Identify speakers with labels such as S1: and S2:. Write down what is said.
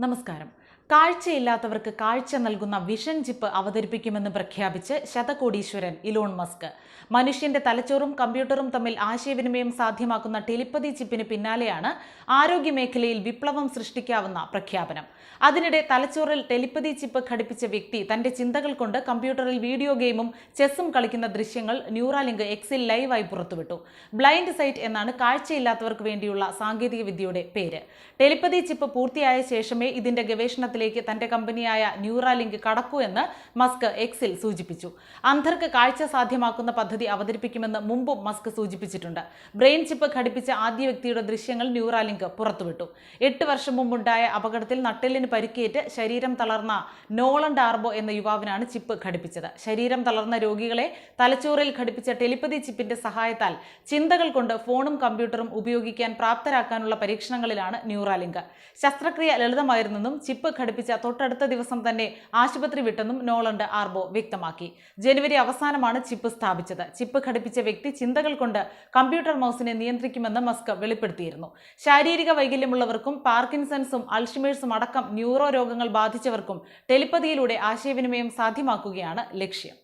S1: നമസ്കാരം. കാഴ്ചയില്ലാത്തവർക്ക് കാഴ്ച നൽകുന്ന വിഷൻ ചിപ്പ് അവതരിപ്പിക്കുമെന്ന് പ്രഖ്യാപിച്ച് ശതകോടീശ്വരൻ ഇലോൺ മസ്ക്. മനുഷ്യന്റെ തലച്ചോറും കമ്പ്യൂട്ടറും തമ്മിൽ ആശയവിനിമയം സാധ്യമാക്കുന്ന ടെലിപ്പതി ചിപ്പിന് പിന്നാലെയാണ് ആരോഗ്യമേഖലയിൽ വിപ്ലവം സൃഷ്ടിക്കാവുന്ന പ്രഖ്യാപനം. അതിനിടെ തലച്ചോറിൽ ടെലിപ്പതി ചിപ്പ് ഘടിപ്പിച്ച വ്യക്തി തന്റെ ചിന്തകൾ കൊണ്ട് കമ്പ്യൂട്ടറിൽ വീഡിയോ ഗെയിമും ചെസ്സും കളിക്കുന്ന ദൃശ്യങ്ങൾ ന്യൂറാലിങ്ക് എക്സിൽ ലൈവായി പുറത്തുവിട്ടു. ബ്ലൈൻഡ് സൈറ്റ് എന്നാണ് കാഴ്ചയില്ലാത്തവർക്ക് വേണ്ടിയുള്ള സാങ്കേതിക വിദ്യയുടെ പേര്. ടെലിപ്പതി ചിപ്പ് പൂർത്തിയായ ശേഷമേ ഇതിന്റെ ഗവേഷണത്തിലേക്ക് തന്റെ കമ്പനിയായ ന്യൂറാലിങ്ക് കടക്കൂ എന്ന് മസ്ക് എക്സിൽ സൂചിപ്പിച്ചു. അന്ധർക്ക് കാഴ്ച സാധ്യമാക്കുന്ന പദ്ധതി അവതരിപ്പിക്കുമെന്ന് മുമ്പും മസ്ക് സൂചിപ്പിച്ചിട്ടുണ്ട്. ബ്രെയിൻ ചിപ്പ് ഘടിപ്പിച്ച ആദ്യ വ്യക്തിയുടെ ദൃശ്യങ്ങൾ ന്യൂറാലിങ്ക് പുറത്തുവിട്ടു. എട്ട് വർഷം മുമ്പുണ്ടായ അപകടത്തിൽ നട്ടെല്ലിന് പരിക്കേറ്റ് ശരീരം തളർന്ന നോളൻ ഡാർബോ എന്ന യുവാവിനാണ് ചിപ്പ് ഘടിപ്പിച്ചത്. ശരീരം തളർന്ന രോഗികളെ തലച്ചോറിൽ ഘടിപ്പിച്ച ടെലിപ്പതി ചിപ്പിന്റെ സഹായത്താൽ ചിന്തകൾ കൊണ്ട് ഫോണും കമ്പ്യൂട്ടറും ഉപയോഗിക്കാൻ പ്രാപ്തരാക്കാനുള്ള പരീക്ഷണങ്ങളിലാണ് ന്യൂറാലിങ്ക്. ശസ്ത്രക്രിയ ലളിതമായിരുന്നെന്നും ചിപ്പ് ഘടിപ്പിച്ച തൊട്ടടുത്ത ദിവസം തന്നെ ആശുപത്രി വിട്ടെന്നും നോളണ്ട് ആർബോ വ്യക്തമാക്കി. ജനുവരി അവസാനമാണ് ചിപ്പ് സ്ഥാപിച്ചത്. ചിപ്പ് ഘടിപ്പിച്ച വ്യക്തി ചിന്തകൾ കൊണ്ട് കമ്പ്യൂട്ടർ മൗസിനെ നിയന്ത്രിക്കുമെന്ന് മസ്ക് വെളിപ്പെടുത്തിയിരുന്നു. ശാരീരിക വൈകല്യമുള്ളവർക്കും പാർക്കിൻസൺസും അൾഷിമേഴ്സും അടക്കം ന്യൂറോ രോഗങ്ങൾ ബാധിച്ചവർക്കും ടെലിപ്പതിയിലൂടെ ആശയവിനിമയം സാധ്യമാക്കുകയാണ് ലക്ഷ്യം.